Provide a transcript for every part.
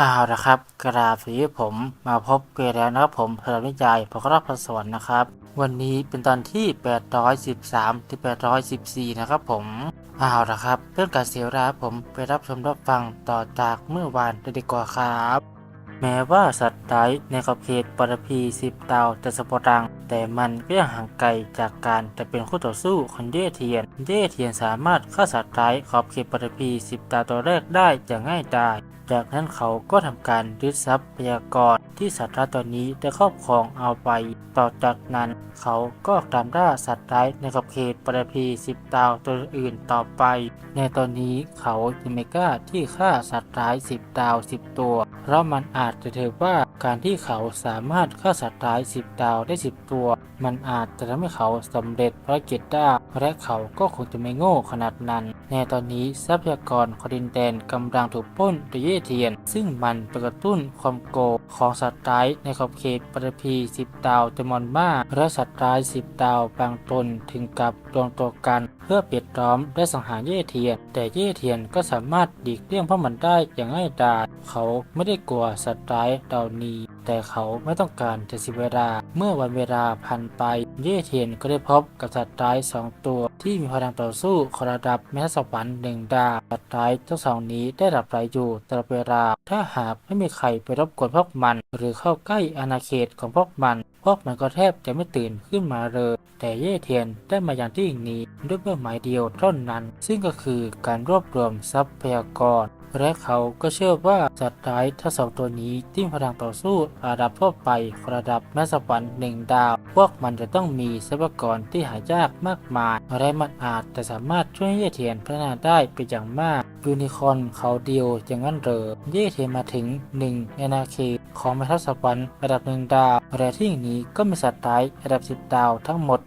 อ้าวนะครับ กราบสีผมมาพบเกันแล้วนะครับผมสำหรับนิยายพระรับพระสวรรค์นะครับ วันนี้เป็นตอนที่ 813ถึง814 นะครับผมอ้าวนะครับเรื่องการเสียเวลาผมไปรับชมรับฟังต่อจากเมื่อวานดีกว่าครับ แม้ว่าสัตว์ร้ายในขอบเขตปรพีสิบดาวจะสปรัง แต่มันก็ยังห่างไกลจากการจะเป็นคู่ต่อสู้ของเย่เทียน เย่เทียนสามารถฆ่าสัตว์ร้ายขอบเขตปรพีสิบดาวตัวแรกได้อย่างง่ายดาย จากนั้นเขาก็ทำการยึดทรัพยากรที่สัตว์ร้ายตัวนี้ได้ครอบครองเอาไป ต่อจากนั้น เขาก็ตามล่าสัตว์ร้ายในขอบเขตปรพีสิบดาวตัวอื่นต่อไป ในตอนนี้เขายังไม่กล้าที่ฆ่าสัตว์ร้ายสิบดาวสิบตัว เพราะมันอาจจะถือว่าการที่เขาสามารถฆ่าสัตว์ร้ายสิบดาวได้สิบตัว มันอาจจะทำให้เขาสำเร็จภารกิจได้และเขาก็คงจะไม่โง่ขนาดนั้น ในตอนนี้ทรัพยากรขอดินแดนกำลังถูกป้นโดยเยเทียน ซึ่งมันไปกระตุ้นความโกรธของสัตว์ร้ายในขอบเขตปรพีสิบดาวจำนวนมากและสัตว์ร้ายสิบดาวบางตนถึงกับรวมตัวกัน เพื่อเปิดล้อมและสังหารเย่เทียน แต่เย่เทียนก็สามารถหลีกเลี่ยงพวกมันได้อย่างง่ายดายเขาไม่ได้กลัวสัตว์ร้ายเหล่านี้ แต่เขาไม่ต้องการจะเสียเวลา เมื่อวันเวลาผ่านไป เย่เทียนก็ได้พบกับสัตว์ร้ายสองตัว ที่มีพลังต่อสู้ขอระดับแม้สวรรค์หนึ่งดาวสัตว์ร้ายทั้งสองนี้ได้หลับไหลอยู่ตลอดเวลา ถ้าหากไม่มีใครไปรบกวนพวกมัน หรือเข้าใกล้อาณาเขตของพวกมัน พวกมันก็แทบจะไม่ตื่นขึ้นมาเลย แต่เย่เทียนได้มาอย่างที่นี้ด้วยเป้าหมายเดียวเท่านั้น ซึ่งก็คือการรวบรวมทรัพยากร และเขาก็เชื่อว่าสัตว์ร้ายทั้งสองตัวนี้ที่มีพลังต่อสู้ระดับทั่วไประดับแม่สวรรค์หนึ่งดาว พวกมันจะต้องมีทรัพยากรที่หายากมากมายและมันอาจจะสามารถช่วยเย่เทียนพัฒนาได้เป็นอย่างมากยูนิคอนเขาเดียวอย่างนั้นเหรอเย่เทียนมาถึงหนึ่งในนาเขตของแม่ทัพสวรรค์ระดับหนึ่งดาวและที่นี้ก็มีสัตว์ร้ายระดับ10ดาวทั้งหมด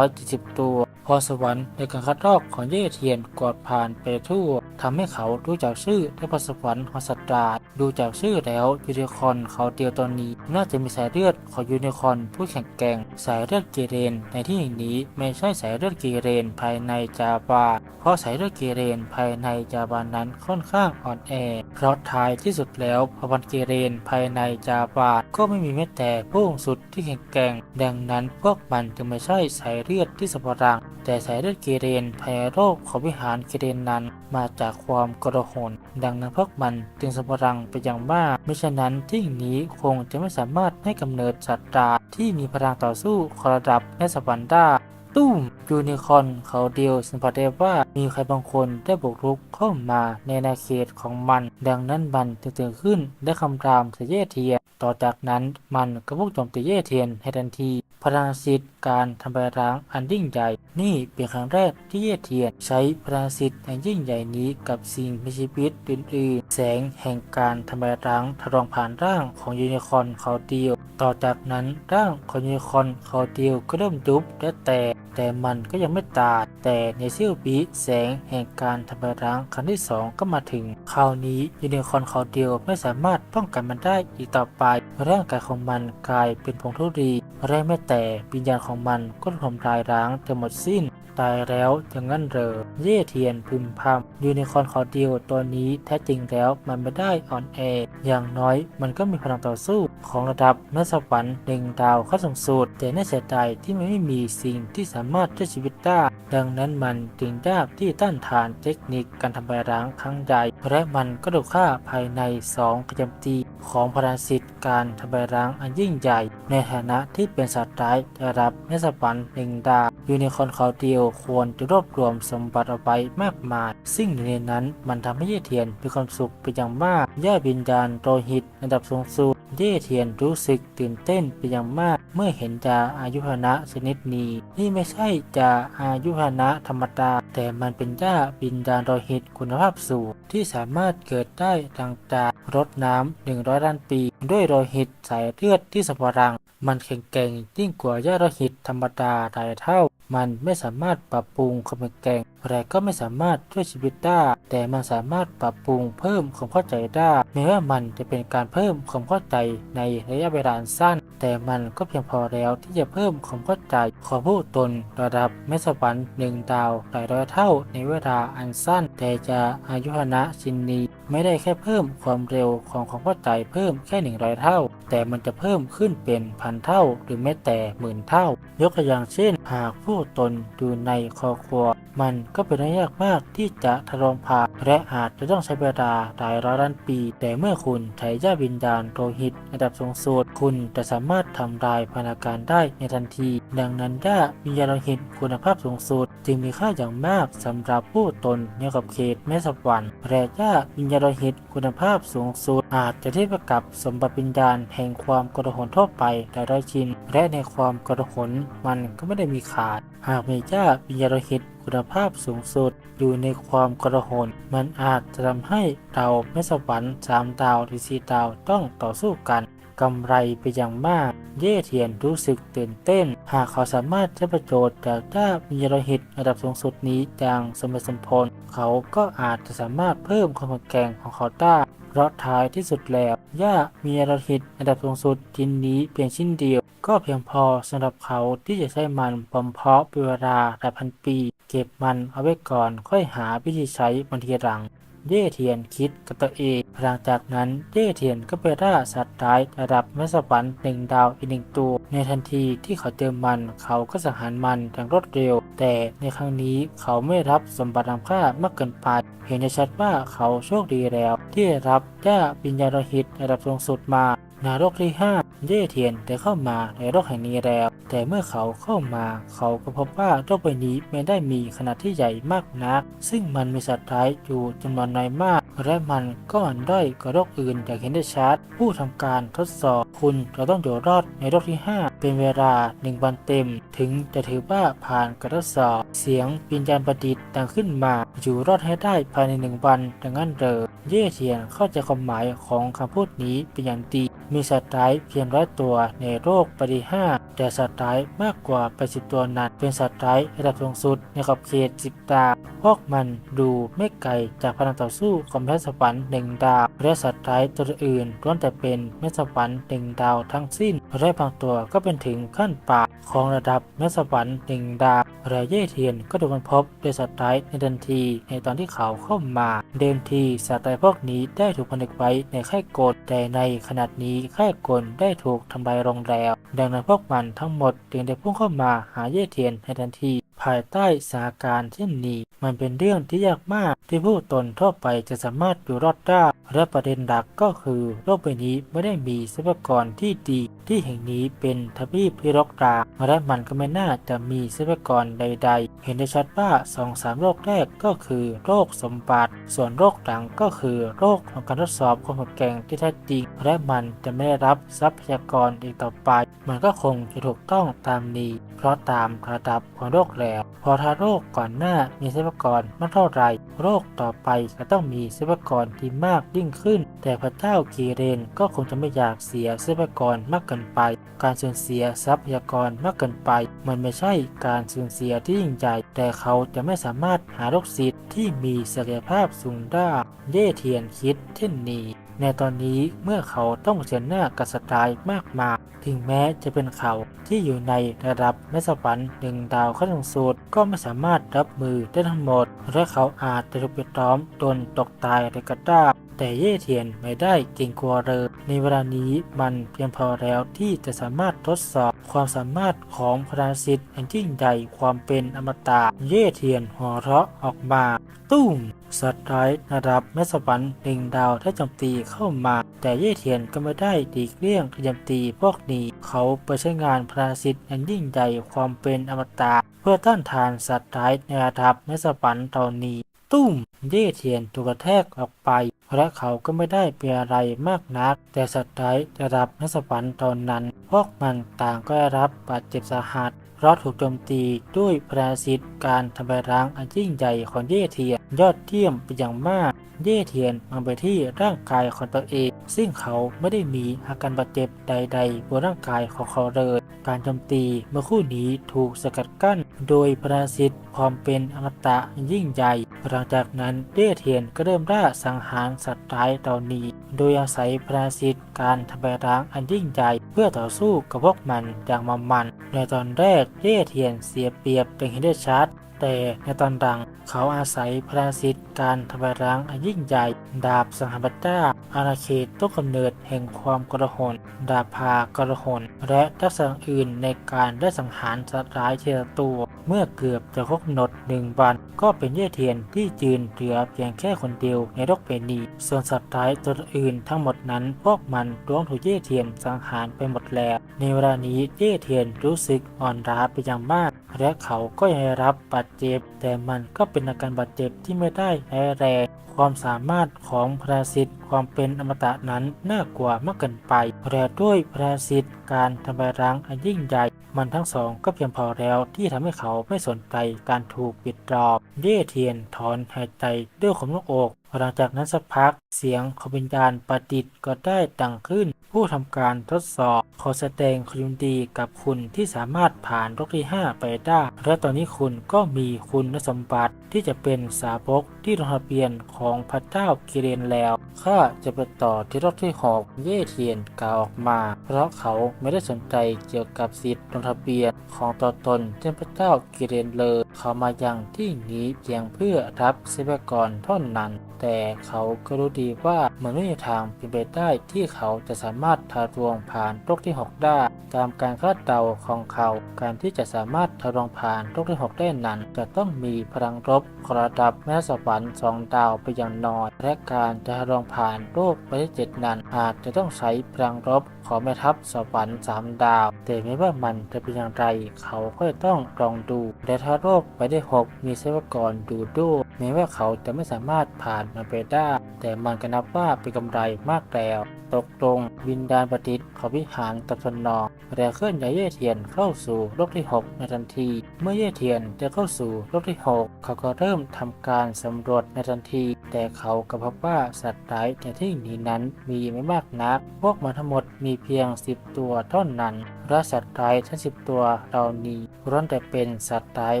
170 ตัวพรสวรรค์ในการคัดลอกของเย่เทียนกอดผ่านไปทั่วทำให้เขารู้จักชื่อและพรสวรรค์ขอสตราดูจากชื่อแล้วยูนิคอนเขาเดียวตอนนี้ น่าจะมีสายเลือดของยูนิคอนผู้แข็งแกร่ง สายเลือดเกเรน ในที่แห่งนี้ไม่ใช่สายเลือดเกเรนภายในจาบา เพราะสายเลือดเกเรนภายในจาบานั้นค่อนข้างอ่อนแอเพราะท้ายที่สุดแล้วพวันเกเรนภายในจาบาก็ไม่มีแม้แต่ผู้สุดที่แข็งแกร่ง ดังนั้นพวกมันจึงไม่ใช่สายเลือดที่สปรังแต่สายเลือดเกเรนภายโรคของวิหารเกเรนนั้น มาจากความกระหนดังนั้นพวกมันจึงสปรังไปอย่างมากไม่ฉะนั้นที่นี้คงจะไม่สามารถให้กำเนิดสัตว์ราที่มีพลังต่อสู้ขอระดับในสวรรค์ได้ตุ้มยูนิคอร์นเขาเดียวสัมผัสได้ว่ามีใครบางคนได้บุกรุกเข้ามาในอาเขตของมัน ดังนั้นมันจึงตื่นขึ้นได้คำรามใส่เยเทียนต่อจากนั้นมันก็พุ่งโจมตีเยเทียนให้ทันทีพลังสิทธิ์ การทำลายล้างอันยิ่งใหญ่ นี่เป็นครั้งแรกที่เย่เทียนใช้พลังสิทธิ์อันยิ่งใหญ่นี้กับสิ่งมีชีวิตอื่นๆแสงแห่งการทำลายล้างทะลวงผ่านร่างของยูนิคอนเขาเดียว ต่อจากนั้นร่างของยูนิคอนเขาเดียวก็เริ่มยุบและแตกแต่มันก็ยังไม่ตายแต่ในเซี่ยววิแสงแห่งการทำลายล้างครั้งที่สองก็มาถึง คราวนี้ยูนิคอนเขาเดียวไม่สามารถป้องกันมันได้อีกต่อไปร่างกายของมันกลายเป็นผงทุรี และไม่แต่วิญญาณของมันก็ถูกทำลายล้างจนหมดสิ้น ตายแล้วอย่างนั้นเหรอเย่เทียนพึมพำยูนิคอร์นขอเดียวตัวนี้แท้จริงแล้วมันไม่ได้อ่อนแอ อย่างน้อยมันก็มีพลังต่อสู้ของระดับนักสวรรค์หนึ่งดาวเข้าสูงสุดแต่น่าเสียดายที่มันไม่มีสิ่งที่สามารถช่วยชีวิตได้ดังนั้นมันจึงยากที่ต้านทานเทคนิคการทำลายล้างครั้งใหญ่และมันก็ถูกฆ่าภายในสองกระจำตีของพลังสิทธิ์การทำลายล้างอันยิ่งใหญ่ ในฐานะที่เป็นสัตว์ร้ายระดับนักสวรรค์หนึ่งดาวยูนิคอนเขาเดียวควรจะรวบรวมสมบัติเอาไว้มากมาย ซึ่งหนึ่งในนั้นมันทำให้เย่เทียนมีความสุขเป็นอย่างมากย่าบินดาลโรหิตระดับสูงสุดเย่เทียนรู้สึกตื่นเต้นเป็นอย่างมาก เมื่อเห็นจาอายุหนะชนิดนี้นี่ไม่ใช่จาอายุหนะธรรมดาแต่มันเป็นย่าบินดาลโรหิตคุณภาพสูงที่สามารถเกิดได้ดังจากรดน้ำ100ล้านปี ด้วยโรหิตสายเลือดที่สปรัง มันแข็งแกร่งยิ่งกว่ายาโรหิตธรรมดาหลายเท่า มันไม่สามารถปรับปรุงความแข็งแกร่งแต่ก็ไม่สามารถช่วยชีวิตได้ แต่มันสามารถปรับปรุงเพิ่มความเข้าใจได้แม้ว่ามันจะเป็นการเพิ่มความเข้าใจในระยะเวลาสั้น แต่มันก็เพียงพอแล้วที่จะเพิ่มความเข้าใจของผู้ตนระดับเมสวรรค์หนึ่งดาวหลายร้อยเท่าในเวลาอันสั้น แต่จะอายุหนะชินนีไม่ได้แค่เพิ่มความเร็วของความเข้าใจเพิ่มแค่หนึ่งร้อยเท่า แต่มันจะเพิ่มขึ้นเป็นพันเท่า หรือแม้แต่หมื่นเท่า ยกตัวอย่างเช่น หากผู้ตนอยู่ในครอบครัว มันก็เป็นเรื่องยากมากที่จะทะลวงผ่าและอาจจะต้องใช้เวลาหลายร้อยล้านปี แต่เมื่อคุณใช้ย่าวิญญาณโลหิตระดับสูงสุดคุณจะสามารถทำลายพนาการได้ในทันที ดังนั้นย่าวิญญาณโลหิตคุณภาพสูงสุดจึงมีค่าอย่างมากสำหรับผู้ตนในขอบเขตแม่สวรรค์และย่าวิญญาณโลหิตคุณภาพสูงสุดอาจจะเทียบกับสมบัติวิญญาณแห่งความกระหนทั่วไปหลายร้อยชิ้นและในความกระหนมันก็ไม่ได้มีขาด หากมีย่าวิญญาณโลหิต คุณภาพสูงสุด อยู่ในความกระหนมันอาจจะทำให้เราแม่สวรรค์สามดาวหรือสี่ดาวต้องต่อสู้กันกำไรไปอย่างมาก เย่เทียนรู้สึกตื่นเต้น หากเขาสามารถใช้ประโยชน์จากด้ามีโลหิตระดับสูงสุดนี้อย่างสมเหตุสมผล เขาก็อาจจะสามารถเพิ่มความแข็งของเขาได้ เพราะท้ายที่สุดแล้วย่ามีโลหิตระดับสูงสุดชิ้นนี้เพียงชิ้นเดียว ก็เพียงพอสำหรับเขาที่จะใช้มันบ่มเพาะเป็นเวลาหลายพันปี เก็บมันเอาไว้ก่อนค่อยหาวิธีใช้มันทีหลัง เย่เทียนคิดกับตัวเองหลังจากนั้นเย่เทียนก็ไปล่าสัตว์ร้ายระดับแม่สวรรค์หนึ่งดาวอีกหนึ่งตัว ในทันทีที่เขาเจอมันเขาก็สังหารมันอย่างรวดเร็ว แต่ในครั้งนี้เขาไม่รับสมบัติล้ำค่ามากเกินไป เห็นได้ชัดว่าเขาโชคดีแล้ว ที่ได้รับย่าปิญญาโลหิตระดับสูงสุดมานโรกที่ห้าเย่เทียนได้เข้ามาในโลกแห่งนี้แล้ว แต่เมื่อเขาเข้ามา เขาก็พบว่าโลกใบนี้ไม่ได้มีขนาดที่ใหญ่มากนัก ซึ่งมันมีสัตว์ร้ายอยู่จำนวนน้อยมาก และมันก็อ่อนด้อยกว่าโลกอื่นอย่างเห็นได้ชัด ผู้ทำการทดสอบคุณจะต้องอยู่รอดในโลกที่ 5 เป็นเวลาหนึ่งวันเต็ม ถึงจะถือว่าผ่านการทดสอบ เสียงวิญญาณประดิษฐ์ดังขึ้นมา อยู่รอดให้ได้ภายในหนึ่งวันดังนั้นเดอเย่เทียนเข้าใจความหมายของคำพูดนี้เป็นอย่างดีมีสัตว์ร้ายเพียงร้อยตัวในโลกปฏิห้าแต่สัตว์ร้ายมากกว่า 80 ตัวนั้นเป็นสัตว์ร้ายระดับสูงสุดในขอบเขต 10 ดาว พวกมันดูไม่ไกลจากพลังต่อสู้ของแม่สวรรค์หนึ่งดาวและสัตว์ร้ายตัวอื่นล้วนแต่เป็นแม่สวรรค์หนึ่งดาวทั้งสิ้นและบางตัวก็เป็นถึงขั้นปาของระดับแม่สวรรค์หนึ่งดาวและเย่เทียนก็ถูกค้นพบโดยสัตว์ร้ายในทันทีในตอนที่เขาเข้ามา เดิมทีสัตว์ร้ายพวกนี้ได้ถูกผนึกไว้ในค่ายกลแต่ในขณะนี้ค่ายกลได้ถูกทำลายลงแล้ว ดังนั้นพวกมันทั้งหมดจึงได้พุ่งเข้ามาหาเย่เทียนในทันที ภายใต้สถานการณ์เช่นนี้ มันเป็นเรื่องที่ยากมากที่ผู้ตนทั่วไปจะสามารถอยู่รอดได้และประเด็นหลักก็คือ โลกใบนี้ไม่ได้มีทรัพยากรที่ดี ที่แห่งนี้เป็นทวีปที่รกรางและมันก็ไม่น่าจะมีทรัพยากรใด ๆ เห็นได้ชัดว่าสองสามโรคแรกก็คือโรคสมบัติ ส่วนโรคหลังก็คือโรคของการทดสอบความแข็งแกร่งที่แท้จริง และมันจะไม่ได้รับทรัพยากรอีกต่อไป มันก็คงจะถูกต้องตามนี้ เพราะตามระดับของโรคแลว พอถ้าโรคก่อนหน้ามีทรัพยากรมากเท่าไร โรคต่อไปก็ต้องมีทรัพยากรที่มากยิ่งขึ้น แต่พระเจ้ากีเรนก็คงจะไม่อยากเสียทรัพยากรมากเกินไป การสูญเสียทรัพยากรมากเกินไป มันไม่ใช่การสูญเสียที่ยิ่งใหญ่แต่เขาจะไม่สามารถหาลูกศิษย์ที่มีศักยภาพสูงได้เย่เทียนคิดเช่นนี้ ในตอนนี้เมื่อเขาต้องเสียหน้ากับสตรายมากมายถึงแม้จะเป็นเขาที่อยู่ในระดับแม่สวรรค์หนึ่งดาวขั้นสูงสุดก็ไม่สามารถรับมือได้ทั้งหมด และเขาอาจจะถูกปิดล้อมจนตกตายในกระด้าง แต่เย่เทียนไม่ได้เก่งกลัวเลยในเวลานี้มันเพียงพอแล้วที่จะสามารถทดสอบความสามารถของพระสิทธิ์อันยิ่งใหญ่ความเป็นอมตะเย่เทียนหัวเราะออกมา ตุ้มสัตว์ร้ายระดับแม่สวรรค์หนึ่งดาวได้โจมตีเข้ามา แต่เย่เทียนก็ไม่ได้ดีกเลี่ยงที่โจมตีพวกนี้ เขาไปใช้งานพระสิทธิ์อันยิ่งใหญ่ความเป็นอมตะเพื่อต้านทานสัตว์ร้ายในระดับแม่สวรรค์ตอนนี้ ตุ้มเย่เทียนถูกกระแทกออกไป และเขาก็ไม่ได้เป็นอะไรมากนัก แต่สัตว์ร้ายระดับนัสวรรค์ตอนนั้น พวกมันต่างก็ได้รับบาดเจ็บสาหัสเพราะถูกโจมตีด้วยพระสิทธิการทำลายล้างอันยิ่งใหญ่ของเยเทีย ยอดเยี่ยมไปอย่างมาก เย่เทียนมองไปที่ร่างกายของตัวเอง ซึ่งเขาไม่ได้มีอาการบาดเจ็บใด ๆ บนร่างกายของเขาเลย การโจมตีเมื่อคู่นี้ถูกสกัดกั้น โดยพระสิทธิ์ความเป็นอมตะยิ่งใหญ่ หลังจากนั้นเด้เทียนก็เริ่มล่าสังหารสัตว์ร้ายเหล่านี้ โดยอาศัยพระสิทธิ์การทำลายล้างอันยิ่งใหญ่เพื่อต่อสู้กับพวกมันอย่างมามันในตอนแรกเด้เทียนเสียเปรียบอย่างเห็นได้ชัดแต่ในตอนหลัง เขาอาศัยพระสิทธิ์การทำลายล้างอันยิ่งใหญ่ ดาบสังหารบัตตาอาณาเขตต้นกำเนิดแห่งความกระหนดาบพากระหนและทักษะอื่นในการได้สังหารสัตว์ร้ายเทละตัว เมื่อเกือบจะครบหนดหนึ่งวันก็เป็นเย่เทียนที่จืนเหลือเพียงแค่คนเดียวในโลกเปนีส่วนสัตว์ร้ายตัวอื่นทั้งหมดนั้น พวกมันล้วงถูกเย่เทียนสังหารไปหมดแล้ว ในเวลานี้เย่เทียนรู้สึกอ่อนล้าไปอย่างมาก และเขาก็ยังได้รับบาดเจ็บ แต่มันก็เป็นอาการบาดเจ็บที่ไม่ได้แรง ความสามารถของพระสิทธิ์ความเป็นอมตะนั้นน่ากลัวมากเกินไปแต่ด้วยพระสิทธิ์การทำลายร้างอันยิ่งใหญ่ มันทั้งสองก็เพียงพอแล้วที่ทำให้เขาไม่สนใจการถูกปิดรอบ เย่เทียนถอนหายใจด้วยขมลูกอกหลังจากนั้นสักพักเสียงของวิญญาณประดิษฐ์ก็ได้ดังขึ้น ผู้ทำการทดสอบขอแสดงความยินดีกับคุณที่สามารถผ่านรอบที่ 5 ไปได้ และตอนนี้คุณก็มีคุณสมบัติที่จะเป็นสาวกที่ลงทะเบียนของพระเจ้ากิเรนแล้ว ข้าจะไปต่อที่รอบที่6เย่เทียนกล่าวออกมา เพราะเขาไม่ได้สนใจเกี่ยวกับสิทธิ์ลงทะเบียนของตัวตนเช่นพระเจ้ากิเรนเลย เขามายังที่นี้เพียงเพื่อรับทรัพยากรเท่านั้น แต่เขาก็รู้ดีว่ามันไม่มีทางเป็นไปได้ที่เขาจะสามารถทะลวงผ่านโลกที่ 6 ได้ ตามการคาดเดาของเขา การที่จะสามารถทะลวงผ่านโลกที่ 6 ได้นั้น จะต้องมีพลังรบระดับแม่สวรรค์สองดาวไปอย่างน้อย และการจะทะลวงผ่านโลกไปที่เจ็ดนั้น อาจจะต้องใช้พลังรบของแม่ทัพสวรรค์สามดาว แต่ไม่ว่ามันจะเป็นอย่างไร เขาก็จะต้องลองดูและถ้าโลกไปได้หกมีเซวกรดูดูแม้ว่าเขาจะไม่สามารถผ่านมันไปได้แต่มันก็นับว่าเป็นกำไรมากแล้ว ตกลงวินดาลประดิของวิหารตะพนนองและเคลื่อนย้ายเย่เทียนเข้าสู่โลกที่ 6 ในทันที เมื่อเย่เทียนจะเข้าสู่โลกที่ 6 เขาก็เริ่มทำการสำรวจในทันที แต่เขาก็พบว่าสัตว์ร้ายในที่นี้นั้นมีไม่มากนัก พวกมันทั้งหมดมีเพียง 10 ตัวเท่านั้นและสัตว์ร้ายทั้ง 10 ตัวเหล่านี้ล้วนแต่เป็นสัตว์ร้าย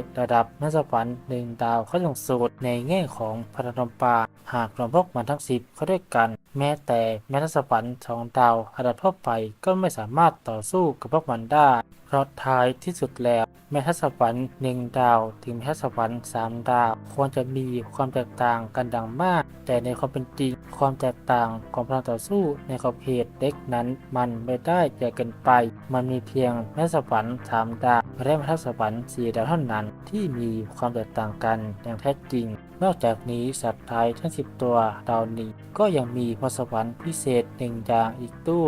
ระดับนักสวรรค์หนึ่งดาวขั้นสูงในแง่ของพลังลมปาหากรวมพวกมันทั้ง10เข้าด้วยกัน แม้แต่แม้นักสวรรค์สองดาวระดับทั่วไปก็ไม่สามารถต่อสู้กับพวกมันได้ เพราะท้ายที่สุดแล้ว แม้ทัศวรรค์หนึ่งดาว ถึงแม้ทัศวรรค์สามดาว ควรจะมีความแตกต่างกันดังมาก แต่ในความเป็นจริงความแตกต่างของพลังต่อสู้ในขอบเขตเล็กนั้นมันไม่ได้ใหญ่เกินไป มันมีเพียงแม้ทัศวรรค์สามดาวและแม้ทัศวรรค์สี่ดาวเท่านั้นที่มีความแตกต่างกันอย่างแท้จริง นอกจากนี้สัตว์ร้ายทั้ง10ตัวเหล่านี้ ก็ยังมีพรสวรรค์พิเศษหนึ่งอย่างอีกตู้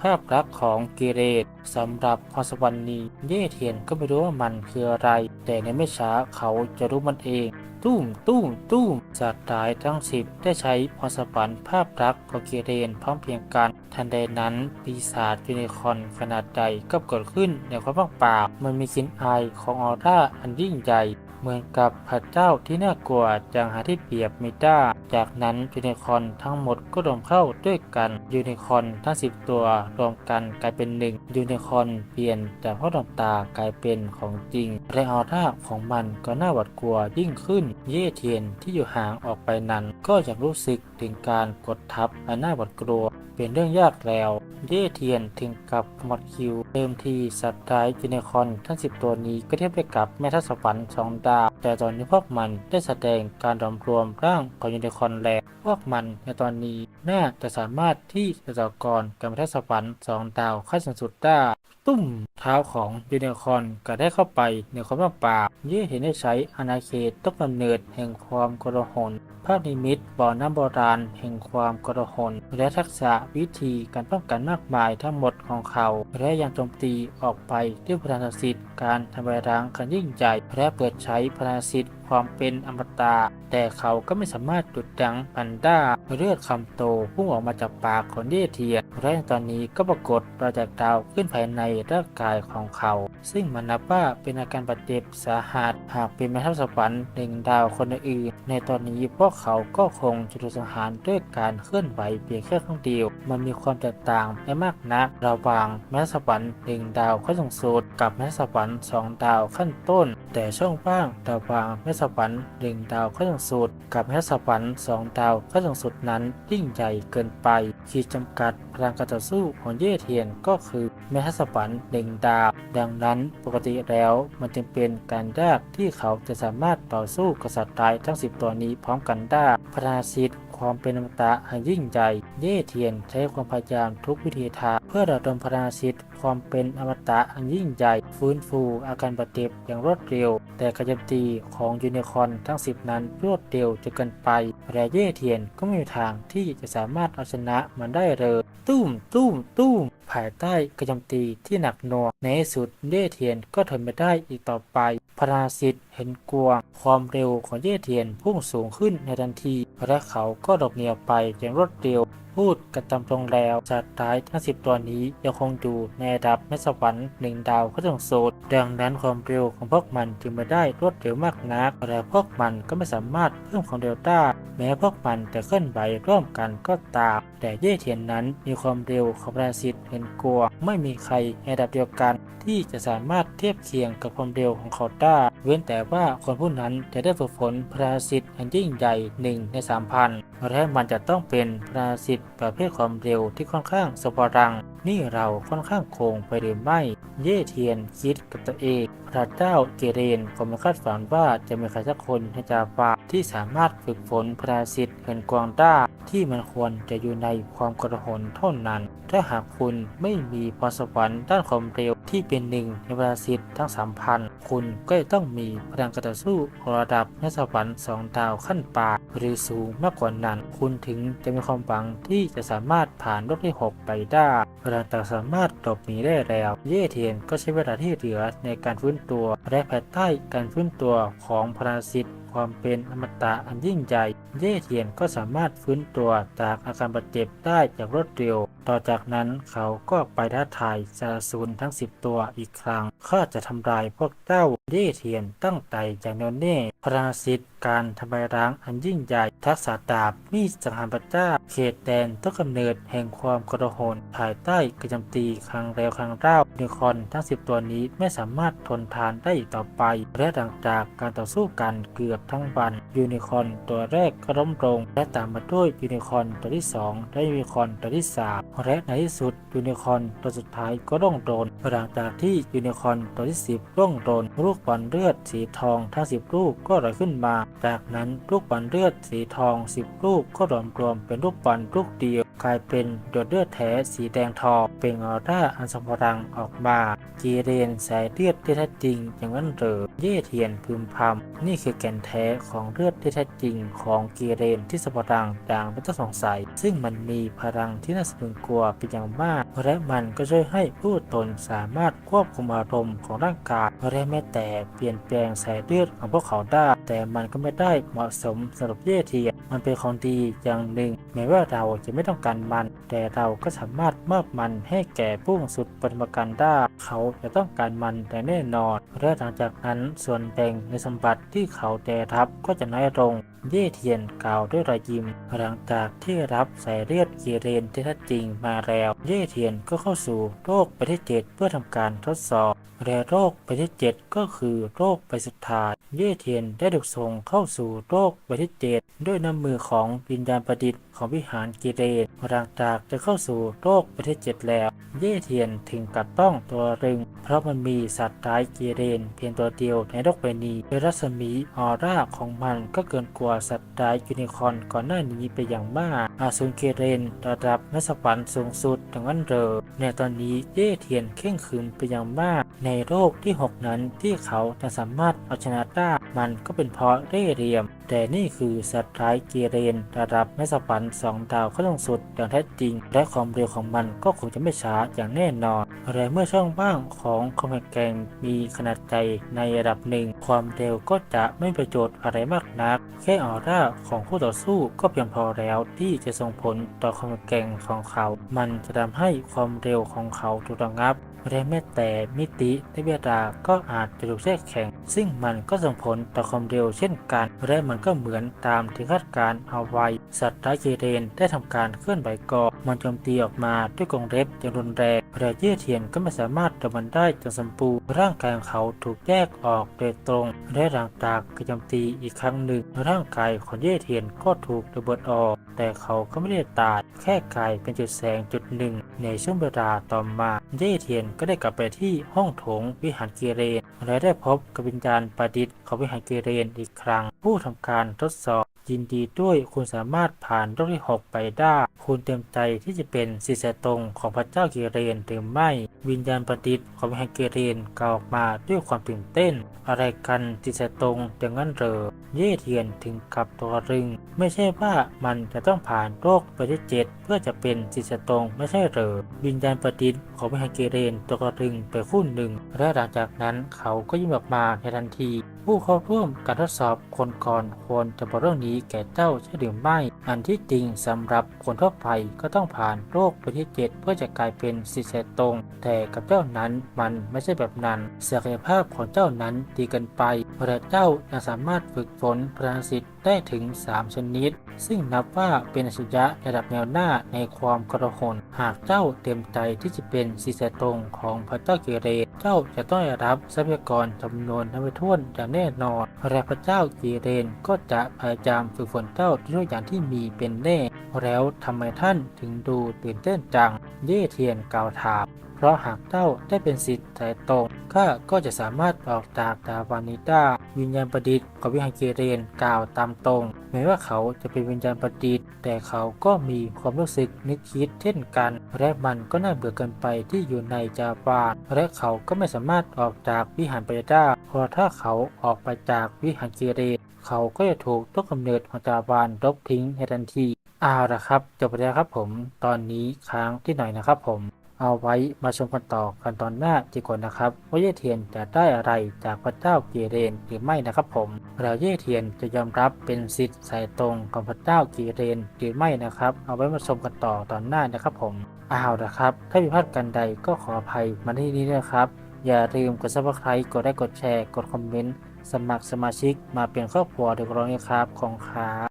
ภาพลักษณ์ของเกเรตสำหรับพรสวรรค์นี้เย่เทียนก็ไม่รู้ว่ามันคืออะไร แต่ในไม่ช้าเขาจะรู้มันเอง ตุ้มตุ้มตุ้มสัตว์ร้ายทั้งสิบได้ใช้พรสวรรค์ภาพรักษณ์ขอเกเรนพร้อมเพียงกัน ทันใดนั้น ปีศาจยูนิคอนขนาดใหญ่ก็เกิดขึ้นในความว่างเปล่ามันมีกลิ่นอายของออร่าอันยิ่งใหญ่ เหมือนกับพระเจ้าที่น่ากลัวอย่างหาที่เปรียบไม่ได้จากนั้นยูนิคอนทั้งหมดก็รวมเข้าด้วยกันยูนิคอนทั้ง 10 ตัวรวมกันกลายเป็นหนึ่งยูนิคอนเปลี่ยนจากพ่อดวงตากลายเป็นของจริงและออร่าของมันก็น่าหวาดกลัวยิ่งขึ้น เย่เทียนที่อยู่ห่างออกไปนั้น ก็อยากรู้สึกถึงการกดทับอันน่าหวาดกลัว เป็นเรื่องยากแล้วเย่เทียนถึงกับขมดคิว เดิมทีสัตว์ร้ายยูนิคอนทั้ง 10 ตัวนี้ก็เทียบได้กับแม่ทัศวรรค์สองดาว แต่ตอนนี้พวกมันได้แสดงการรวมรวมร่างของยูนิคอนแล้วพวกมันในตอนนี้น่าจะสามารถที่จะต่อกรกับแม่ทัศวรรค์สองดาวขั้นสูงสุดได้ตุ้มเท้าของยูนิคอนก็ได้เข้าไปในความว่างเปล่าเย่เห็นได้ใช้อาณาเขตต้นกำเนิดแห่งความกระหนภาพนิมิตบ่อน้ำโบราณแห่งความกระหนและทักษะวิธีการป้องกันมากมายทั้งหมดของเขา และยังโจมตีออกไปด้วยพลังสิทธิ์การทำลายล้างกันยิ่งใหญ่และเปิดใช้พลังสิทธิ์ความเป็นอมตะแต่เขาก็ไม่สามารถหยุดยั้งพันด้าเลือดคำโตพุ่งออกมาจากปากของเย่เทียและตอนนี้ก็ปรากฏปราจากดาวขึ้นภายในร่างกายของเขา ซึ่งมันนับว่าเป็นอาการบาดเจ็บสาหัสหากเป็นแม่ทัพสวรรค์หนึ่งดาวคนอื่นในตอนนี้พวกเขาก็คงจะถูกสังหารด้วยการเคลื่อนไหวเพียงแค่ครั้งเดียว มันมีความแตกต่างไม่มากนักระหว่างแม่สวรรค์หนึ่งดาวขั้นสูงสุดกับแม่สวรรค์สองดาวขั้นต้น แต่ช่องว่างระหว่างแม่สวรรค์หนึ่งดาวขั้นสูงสุดกับแม่สวรรค์สองดาวขั้นสูงสุดนั้นยิ่งใหญ่เกินไปขีดจำกัดพลังการต่อสู้ของเย่เทียนก็คือแม่สวรรค์หนึ่งดาว ดังนั้นปกติแล้วมันจึงเป็นการยากที่เขาจะสามารถต่อสู้กับสัตว์ร้ายทั้ง 10 ตัวนี้พร้อมกันได้พระนาซิตความเป็นอมตะอันยิ่งใหญ่ เย่เทียนใช้ความพยายามทุกวิธีทางเพื่อระดมพระนาซิตความเป็นอมตะอันยิ่งใหญ่ ฟื้นฟูอาการบาดเจ็บอย่างรวดเร็ว แต่การโจมตีของยูนิคอร์นทั้ง 10 นั้นรวดเร็วจนเกินไปและเย่เทียนก็ไม่มีทางที่จะสามารถเอาชนะมันได้เลยตุ้มตุ้มตุ้มภายใต้การโจมตีที่หนักหน่วงในสุดเย่เทียนก็ทนไม่ได้อีกต่อไป พระราสิตเห็นกวงความเร็วของเย่เทียนพุ่งสูงขึ้นในทันทีและเขาก็หลบเนียวไปอย่างรวดเร็ว พูดกันตามตรงแล้วสัตว์ร้ายทั้งสิบตัวนี้ยังคงอยู่ในระดับแม่สวรรค์หนึ่งดาวก็ต้องสูตรดังนั้นความเร็วของพวกมันจึงไม่ได้รวดเร็วมากนักแต่พวกมันก็ไม่สามารถเพิ่มความเร็วได้แม้พวกมันจะเคลื่อนไหวร่วมกันก็ตาม แต่เย่เทียนนั้นมีความเร็วของปราสิตเห็นกลัว ไม่มีใครในระดับเดียวกัน ที่จะสามารถเทียบเคียงกับความเร็วของเขาได้ เว้นแต่ว่าคนผู้นั้นจะได้ฝึกฝนปราสิตอันยิ่งใหญ่หนึ่งในสามพันและมันจะต้องเป็นปราสิตประเภทความเร็วที่ค่อนข้างสปรัง นี่เราค่อนข้างโคงไปหรือไม่ เย่เทียนคิดกับตัวเองพระเจ้าเกเรนผมไม่คาดฝันว่าจะมีใครสักคนในจาฟาที่สามารถฝึกฝนปราสิตเห็นกวางด้า ที่มันควรจะอยู่ในความกระหนเท่านั้น ถ้าหากคุณไม่มีพรสวรรค์ด้านความเร็วที่เป็นหนึ่งในปราสิตทั้งสามพันคุณก็จะต้องมีพลังการต่อสู้ระดับนสวรรค์สองดาวขั้นปาหรือสูงมากกว่านั้น คุณถึงจะมีความหวังที่จะสามารถผ่านโลกที่ 6 ไปได้พลังต่างสามารถหลบหนีได้แล้ว เย่เทียนก็ใช้เวลาที่เหลือในการฟื้นตัวและภายใต้การฟื้นตัวของพราสิตความเป็นอมตะอันยิ่งใหญ่ เย่เทียนก็สามารถฟื้นตัวจากอาการบาดเจ็บได้อย่างรวดเร็ว ต่อจากนั้นเขาก็ไปท้าทายซาซูนทั้ง10ตัวอีกครั้งข้าจะทำลายพวกเจ้าเย่เทียนตั้งใจอย่างแน่วแน่พราสิตการทำลายล้างอันยิ่งใหญ่ทักษะดาบมีสังหารพระเจ้าเขตแดนต้นกำเนิดแห่งความกระหนภายใต้กระจำตีครั้งแล้วครั้งเล่ายูนิคอนทั้ง10ตัวนี้ไม่สามารถทนทานได้อีกต่อไป และหลังจากการต่อสู้กันเกือบทั้งวันยูนิคอนตัวแรกก็ล้มลงและตามมาด้วยยูนิคอนตัวที่ 2 และยูนิคอนตัวที่ 3และในที่สุดยูนิคอนตัวสุดท้ายก็ร่วงโดนหลังจากที่ยูนิคอนตัวที่ 10 ร่วงโดนลูกบอลเลือดสีทองทั้ง 10 ลูกก็ลอยขึ้นมา จากนั้นลูกบอลเลือดสีทอง 10 ลูกก็รวมรวมเป็นลูกบอลลูกเดียวกลายเป็นหยดเลือดแท้สีแดงทองเป็นออร่าอันสมพลังออกมากีเรนสายเลือดที่แท้จริงอย่างนั้นเหรอเย่เทียนพึมพำนี่คือแก่นแท้ของเลือดที่แท้จริงของกีเรนที่สมพลังอย่างไม่ต้องสงสัย ซึ่งมันมีพลังที่น่าสะพรึงกลัวเป็นอย่างมาก และมันก็ช่วยให้ผู้ตนสามารถควบคุมอารมณ์ของร่างกายและแม้แต่เปลี่ยนแปลงสายเลือดของพวกเขาได้ แต่มันก็ไม่ได้เหมาะสมสำหรับเย่เทียมันเป็นของดีอย่างหนึ่งแม้ว่าเราจะไม่ต้องการมัน แต่เราก็สามารถมอบมันให้แก่ผู้สุดปฏิบัติการได้เขาจะต้องการมันแต่แน่นอนและหลังจากนั้นส่วนแบ่งในสมบัติที่เขาได้รับก็จะน้อยลง เย่เทียนกล่าวด้วยรอยยิ้มหลังจากที่รับสายเลือดกีเรนที่แท้จริงมาแล้ว เย่เทียนก็เข้าสู่โรคประเทศเจ็ดเพื่อทำการทดสอบและโรคประเภทเจ็ดก็คือโรคใบสุดท้าย เย่เทียนได้ถูกส่งเข้าสู่โรคประเภทเจ็ดด้วยน้ำมือของวิญญาณประดิษฐ์ของวิหารกิเรนหลังจากจะเข้าสู่โรคประเภทเจ็ดแล้ว เย่เทียนถึงกับต้องตัวรึง เพราะมันมีสัตว์ร้ายกิเรน เพียงตัวเดียวในโลกใบนี้รัศมีออร่าของมันก็เกินกว่าสัตว์ร้ายยูนิคอร์นก่อนหน้านี้ไปอย่างมาก อาสูรกิเรนระดับนักสวรรค์สูงสุดดังนั้นเรอในตอนนี้เย่เทียนเข่งขรึมไปอย่างมาก ในโรคที่ 6 นั้นที่เขาจะสามารถเอาชนะได้มันก็เป็นเพราะเร่ห์เหลี่ยม แต่นี่คือสัตว์ร้ายเกเรนระดับไม่สปันสองดาวขั้นสูงสุดอย่างแท้จริง และความเร็วของมันก็คงจะไม่ช้าอย่างแน่นอนและเมื่อช่องว่างของคอมแพคแกงมีขนาดใหญ่ในระดับหนึ่ง ความเร็วก็จะไม่ประโยชน์อะไรมากนัก แค่ออร่าของคู่ต่อสู้ก็เพียงพอแล้วที่จะะส่งผลต่อความแกร่งของเขา มันจะทำให้ความเร็วของเขาถูกระงับและแม้แต่มิติและเวลาก็อาจจะถูกแทรกแข่ง ซึ่งมันก็ส่งผลต่อความเร็วเช่นกัน และมันก็เหมือนตามที่คาดการเอาไว้ สัตว์ร้ายเกเรนได้ทำการเคลื่อนไหวก่อมันโจมตีออกมาด้วยกรงเล็บอย่างรุนแรง และเยื่อเทียนก็ไม่สามารถดับมันได้จนสมบูรณ์ร่างกายของเขาถูกแยกออกโดยตรง และหลังจากกรโจมตีอีกครั้งหนึ่ง ร่างกายของเยื่อเทียนก็ถูกระเบิดออก แต่เขาก็ไม่ได้ตายแค่กลายเป็นจุดแสงจุดหนึ่ง ในช่วงเวลาต่อมาเย่เทียนก็ได้กลับไปที่ห้องโถงวิหารเกเรนและได้พบกับวิญญาณประดิษฐ์ของวิหารเกเรนอีกครั้ง ผู้ทำการทดสอบยินดีด้วยคุณสามารถผ่านรอบที่ 6 ไปได้ คุณเต็มใจที่จะเป็นศิษย์ตรงของพระเจ้าเกเรนหรือไม่ วิญญาณประดิษฐ์ของวิหารเกเรนกล่าวออกมาด้วยความตื่นเต้น อะไรกันศิษย์ตรงอย่างนั้นเหรอเย่เทียนถึงกับตัวรึง ไม่ใช่ว่ามันจะต้องผ่านโรคประเภทเจ็ดเพื่อจะเป็นศิษย์ตรงไม่ใช่เหรอวิญญาณประดิษฐ์ของวิหารเกเรนตัวรึงไปคู่หนึ่ง และหลังจากนั้นเขาก็ยิ้มออกมาในทันที ผู้เข้าร่วมการทดสอบคนก่อนควรจะบอกเรื่องนี้แก่เจ้าใช่หรือไม่ อันที่จริงสำหรับคนทั่วไปก็ต้องผ่านโรคประเภทเจ็ดเพื่อจะกลายเป็นสิทธิ์ตรง แต่กับเจ้านั้นมันไม่ใช่แบบนั้นศักยภาพของเจ้านั้นดีเกินไปและเจ้ายังสามารถฝึกฝนพลังสิทธิ์ได้ถึง 3 ชนิด ซึ่งนับว่าเป็นอัจฉริยะระดับแนวหน้าในความกระหนหากเจ้าเต็มใจที่จะเป็นศิษย์ตรงของพระเจ้าเกเร เจ้าจะต้องได้รับทรัพยากรจำนวนนับไม่ถ้วนอย่างแน่นอนและพระเจ้าเกเรนก็จะพยายามฝึกฝนเจ้าด้วยอย่างที่มีเป็นแน่ แล้วทำไมท่านถึงดูตื่นเต้นจัง เย่เทียนกล่าวถาม เพราะหากเจ้าได้เป็นสิทธิ์สายตรงข้าก็จะสามารถออกจากดาวานิด้าวิญญาณประดิษฐ์ของวิหารเกเรนกล่าวตามตรงแม้ว่าเขาจะเป็นวิญญาณประดิษฐ์ แต่เขาก็มีความรู้สึกนึกคิดเช่นกัน และมันก็น่าเบื่อเกินไปที่อยู่ในจาวานและเขาก็ไม่สามารถออกจากวิหารไปได้เพราะถ้าเขาออกไปจากวิหารเกเรนเขาก็จะถูกต้นกำเนิดของจาวานลบทิ้งในทันทีเอาละครับจบไปแล้วครับผม ตอนนี้ค้างที่หน่อยนะครับผม เอาไว้มาชมกันต่อกันตอนหน้าดีกว่านะครับว่าเย่เทียนจะได้อะไรจากพระเจ้าเกเรนหรือไม่นะครับผมแล้วเย่เทียนจะยอมรับเป็นสิทธิ์สายตรงของพระเจ้าเกเรนหรือไม่นะครับ เอาไว้มาชมกันต่อตอนหน้านะครับผมเอาละครับ ถ้าผิดพลาดกันใดก็ขออภัยมาที่นี้ด้วยครับ อย่าลืมกด subscribe กดไลค์กดแชร์ กดคอมเมนต์สมัครสมาชิกมาเป็นครอบครัวเดียวกันนะครับของครับ